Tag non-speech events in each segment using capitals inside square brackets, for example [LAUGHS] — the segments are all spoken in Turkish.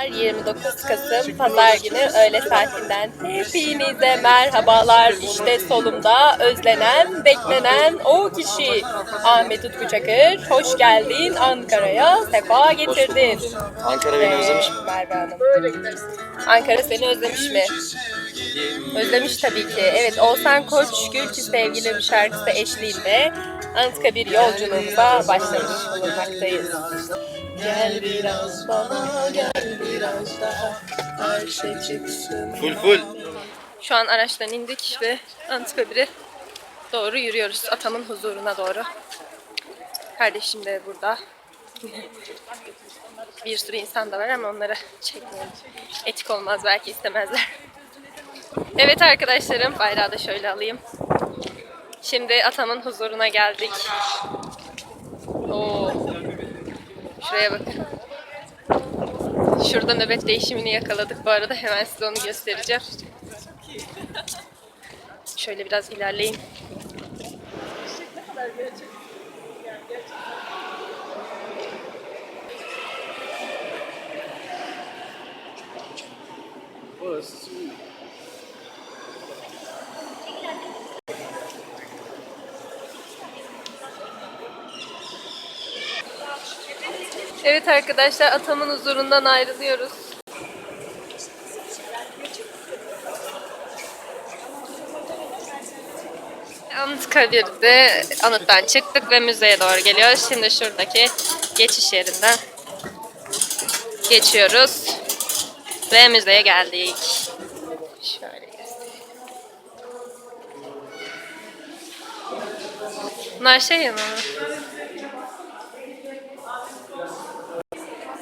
29 Kasım Pazar günü öğle saatinden hepinize merhabalar. İşte solumda özlenen, beklenen o kişi Ahmet Utku Çakır. Hoş geldin Ankara'ya, sefa getirdin. Ankara beni özlemiş mi? Merve Hanım. Ankara seni özlemiş mi? Özlemiş tabii ki. Evet, Oğuzhan Koç Gül ki sevgilim şarkısı eşliğinde Anıtkabir yolculuğumuza başlamış bulunmaktayız. Gel biraz bana, gel biraz daha her şey çıksın. Full full. Şu an araçtan indik ve Anıtkabir'e doğru yürüyoruz. Atamın huzuruna doğru. Kardeşim de burada. [LAUGHS] Bir sürü insan da var ama onlara çekmeyelim. Etik olmaz belki istemezler. Evet arkadaşlarım bayrağı da şöyle alayım. Şimdi atamın huzuruna geldik. Oo. Şuraya bakın. Şurada nöbet değişimini yakaladık bu arada. Hemen size onu göstereceğim. Şöyle biraz ilerleyin. Evet arkadaşlar atamın huzurundan ayrılıyoruz. Anıtkabir'de anıttan çıktık ve müzeye doğru geliyoruz. Şimdi şuradaki geçiş yerinden geçiyoruz. Ve müzeye geldik. Şöyle. Bunlar şey yanı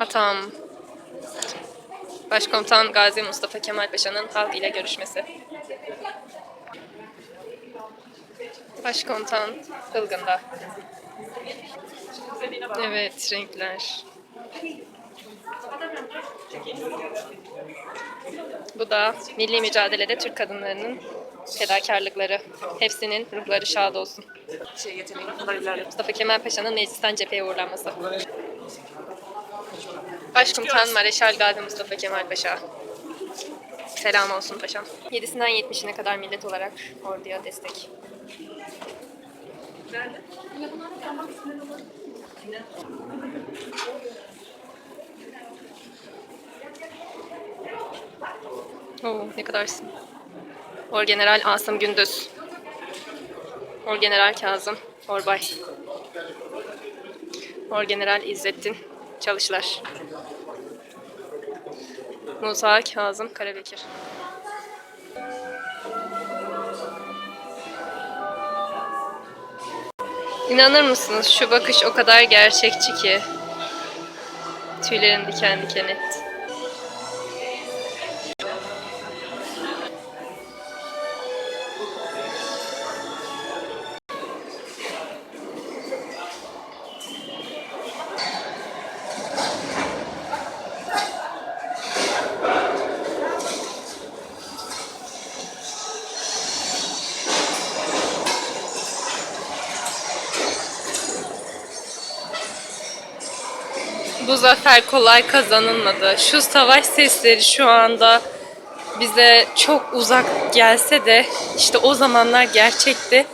Atam. Başkomutan Gazi Mustafa Kemal Paşa'nın halk ile görüşmesi. Başkomutan Ilgın'da. Evet, renkler. Bu da milli mücadelede Türk kadınlarının fedakarlıkları. Hepsinin ruhları şad olsun. Şey. Mustafa Kemal Paşa'nın meclisten cepheye uğurlanması. Başkomutan Mareşal Gazi Mustafa Kemal Paşa. Selam olsun paşam. 7'sinden 70'ine kadar millet olarak orduya destek. Oo, ne kadarsın. Orgeneral Asım Gündüz. Orgeneral Kazım Orbay. Orgeneral İzzettin Çalışlar. Musa Kazım Karabekir. İnanır mısınız şu bakış o kadar gerçekçi ki. Tüylerim diken diken etti. Bu zafer kolay kazanılmadı. Şu savaş sesleri şu anda bize çok uzak gelse de işte o zamanlar gerçekti